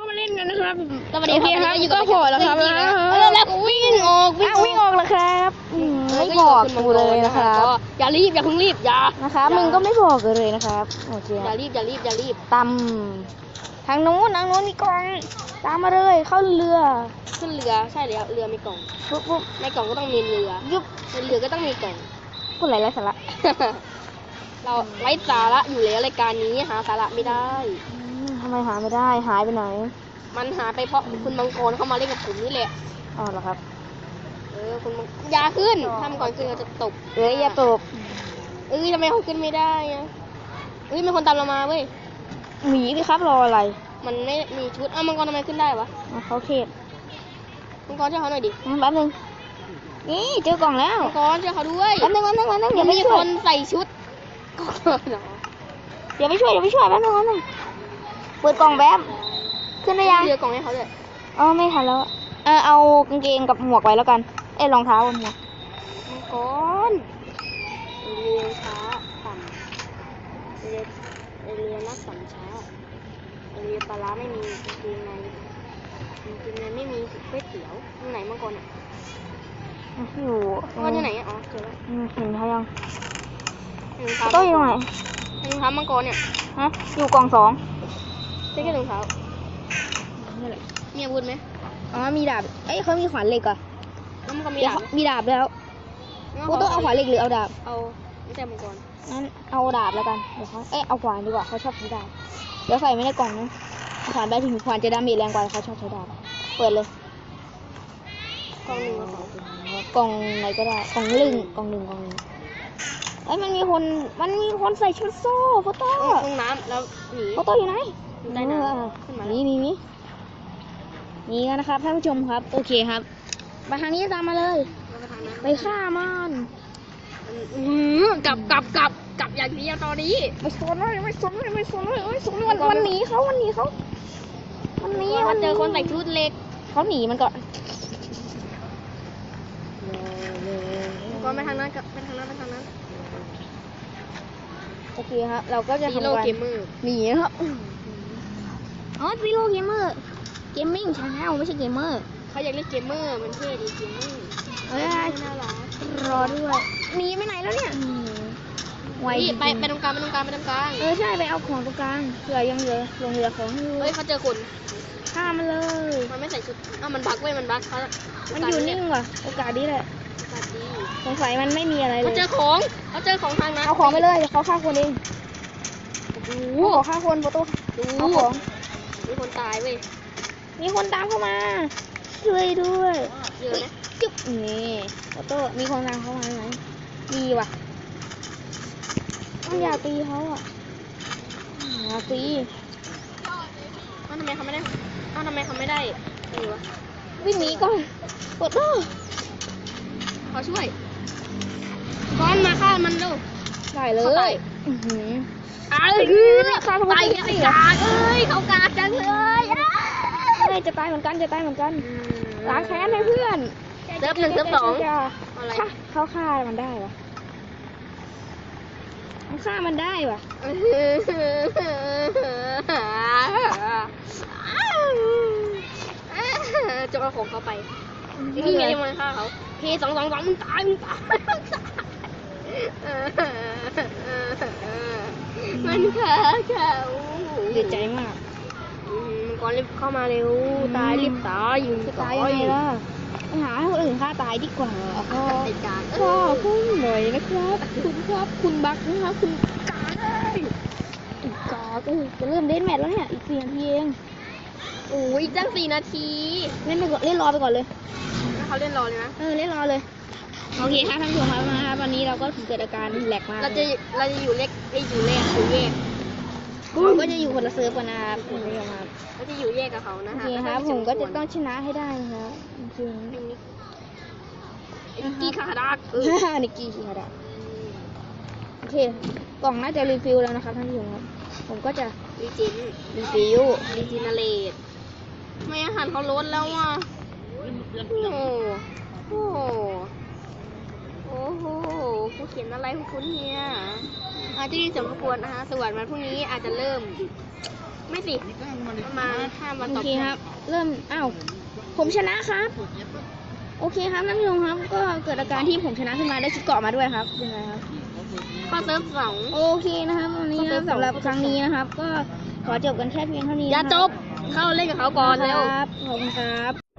สวัสดีครับโอเคครับอยู่ก็กับพอแล้วครับจริงๆนะแล้วแล้วก็วิ่งออกวิ่งอ้าววิ่งออกแล้วครับอืมไม่บอกกูเลยนะครับก็อย่ารีบอย่าเพิ่งรีบอย่านะครับมึงก็ไม่บอกกูเลยนะครับโอเคอย่ารีบอย่ารีบอย่ารีบตำทางนู้นทางนู้นมีกล่อง ตามมาเลยเข้าเรือขึ้นเรือใช่แล้วเรือมีกล่องปุ๊บปุ๊บในกล่องก็ต้องมีเรือ ยุบในเรือก็ต้องมีกล่อง พูดอะไรไร้สาระ เราไร้สาระอยู่แล้วรายการนี้หาสาระไม่ได้ อืมทำไมหาไม่ได้หายไปไหนมันหาไปเพราะคุณมังกรเข้ามาเล่นกับผมนี่แหละ อ๋อเหรอครับ เออคุณมังอย่าขึ้นทำก่อนขึ้นเราจะตกเอ้ยอย่าตบเอ้ยทำไมเขาขึ้นไม่ได้อะเอ้ยมีคนตามเรามาเว้ย หนีดิครับรออะไรมันไม่มีชุดอ้าวมังกรทำไมขึ้นได้วะมาเขาเขตมังกรช่วยเขาหน่อยดิอืมแป๊บนึงนี่เจอกล่องแล้วมังกรช่วยเขาด้วยแป๊บนึงแป๊บนึงแป๊บนึงยัเดี๋ยงวไม่ไม่มีช่ควยนใส่ชุดก็เหรอเดี๋ยวไปช่วยเดี๋ยวไปช่วยแป๊บนึงแป๊บนึงเปิดกล่องแป๊บขึ้นได้ยังเรือกล่องให้เขาเลยอ๋อไม่ทันแล้วเออเอากางเกงกับหมวกไว้แล้วกัน เอ้ยรองเท้ากับหมวกมังกรเรียนช้าต่ำเรียน เรียนนักสัมช้าเรียนปลาร้าไม่มีกางเกงในกางเกงในไม่มีก๋วยเตี๋ยวตรงไหนมังกรอะอยู่มังกรที่ไหนอะอ๋อเจอแล้วอืมเห็นเขายังรองเท้าโต้อยู่ไหนรองเท้ามังกรเนี่ยฮะอยู่กล่องสองใช่แค่รองเท้านี่แหละมีอาวุธไหมอ๋อมีดาบเอ้ยเขามีขวานเหล็กเหรอะแล้วมันก็มีเดี๋ยวดาบเขามีดาบแล้วกูต้องเอาขวานเหล็กหรือเอาดาบเอา ไม่ใช่มังกรงั้นเอาดาบแล้วกัน เดี๋ยวเขาเอ้ยเอาขวานดีกว่าเขาชอบใช้ดาบ เดี๋ยวใส่ไม่ได้กล่องนะขวานได้ถึงขวานจะดาเมจแรงกว่าเขาชอบใช้ดาบ เปิดเลย กล่องหนึ่งกับสองกล่องไหนก็ได้ กล่องหนึ่งกล่องหนึ่งกล่องหนึ่งเอ้ยมันมีคน มันมีคนใส่ชุดโซ่โฟโต้ลงน้ำแล้วหนีโฟโต้อยู่ไหนอยู่ใต้น้ำเออขึ้นมานี่นี่นี่นี่กันนะครับท่านผู้ชมครับ โอเคครับมาทางนี้ตามมาเลยแล้วก็ทางนั้นไปฆ่ามันอือ กลับกลับกลับกลับอย่างเดียวตอนนี้ ไม่สนเลยไม่สนเลยไม่สนเลยไม่สนมันมันหนีเขามันหนีเขามันหนีว่าเจอคนใส่ชุดเล็กเขาหนีมันก่อนก็ไปทางนั้นกับไปทางนั้นไปทางนั้นโอเคครับเราก็จะซีทำโร่การเกมเมอร์หนีครับอ๋อซีโร่เกมเมอร์เกมมิ่งชาแนลไม่ใช่เกมเมอร์เขาอยากเล่นเกมเมอร์มันเท่ดีเกมเมอร์เอ้ยน่ารักรอด้วยหนีไปไหนแล้วเนี่ย ไวนี่จริงๆไปไปตรงกลางไปตรงกลางไปตรงกลางเออใช่ไปเอาของตรงกลางเผื่อยังเหลือลงเหลือของอยู่เฮ้ยเขาเจอคนฆ่ามันเลย มันไม่ใส่ชุดอ้าวมันบักเว้ยมันบักเขามันอยู่นิ่งว่ะ โอกาสดีแหละสวัสดีสงสัยมันไม่มีอะไรเลเขายเจอของเขาเจอของทางนั้นเอาของไปเลยเดี๋ยวเขาฆ่าคนเองโอ้โอ้ขอฆ่าคนโฟโต้ดูเอาของมีคนตายเว้ยมีคนตามเข้ามาช่วยด้วย เยอะนะ จุ๊บนี่โฟโต้มีคนตามเข้ามาไหมมีว่ะ ต้องอย่าตีเขาอะอย่าตีอ้าวทำไมเขาไม่ได้อ้าวทำไมเขาไม่ได้นี่วะวิ่งหนีก่อนโฟโต้เขาช่วยก้อนมาฆ่ามันเร็วได้เลเข้าไป ยอื้อหืออ้าวเออฆ่าทำไมตายไม่ยังได้ไงเหรอกากเอ้ยเขากากจังเลยอ้าวเฮ้ยจะตายเหมือนกันจะตายเหมือนกันล้างแค้นให้เพื่อนเซิร์ฟหนึ่งเซิร์ฟสองจะอะไร ฆ่าเขาฆ่ามันได้วะ มันฆ่ามันได้วะจะเอาของเขาไปนี่ไงมันฆ่าเขาเพสองสองสองมันตายมันตายมันฆ่าเขาเดือดใจมากอืมมังกรรีบเข้ามาเร็ว ตายรีบตายอยู่ตายยังไงล่ะ ไปหาให้คนอื่นฆ่าตายดีกว่าพ่อติดกากพ่อพุ่งหน่อยนะครับคุณครับคุณบักนะครับคุณกาเลยอีกกากเอ้ยจะเริ่มเล่นแมตช์แล้วเนี่ยอีกสี่นาทีเองโอ้ยจังสี่นาทีเล่นไปก่อนเล่นรอไปก่อนเลยแล้วเขาเล่นรอเลยนะเออเล่นรอเลยโอเคครับท่านผู้ชมครับนะครับวันนี้เราก็เกิดอาการแหลกมากเราจะเราจะอยู่เล็กไอยอยู่แรกอยู่แยก เราก็จะอยู่คนละเซิร์ฟกันนะครับคุณผู้ชมครับเราจะอยู่แยกกับเขาโอนะเคคะครับ ผมก็จะต้องชนะให้ได้นะครับจริงไอ้กี้ขาดักๆเออนิกกี้ชิคาดะโอเค กล่องน่าจะรีฟิลแล้วนะครับท่านผู้ชมครับ ผมก็จะดีจินรีฟิลดีจินาเลตไม่อาหารเขาลดแล้วอะโอ้โหโอ้โห อะไรของคุณเฮียอาจจะมีเสียงรบกวนนะคะส่วนวันพรุ่งนี้อาจจะเริ่ม ไม่สิประมาณห้าวันโอต่อเคครับ เริ่มอ้าวผมชนะครับ โอเคครับท่านผู้ชมครับ ก็เกิดอาการที่ผมชนะขึ้นมาได้ชุดเกราะมาด้วยครับเป็นไงครับ ข้อเซิร์ฟสอง โอเคนะครับวันนี้นะครับสำหรับครั้งนี้นะครับ ก็ขอจบกันแค่เพียงเท่านี้อย่านะครับจบ เข้าเล่นกับเขาก่อนเร็ว ครับขอบคุณครับ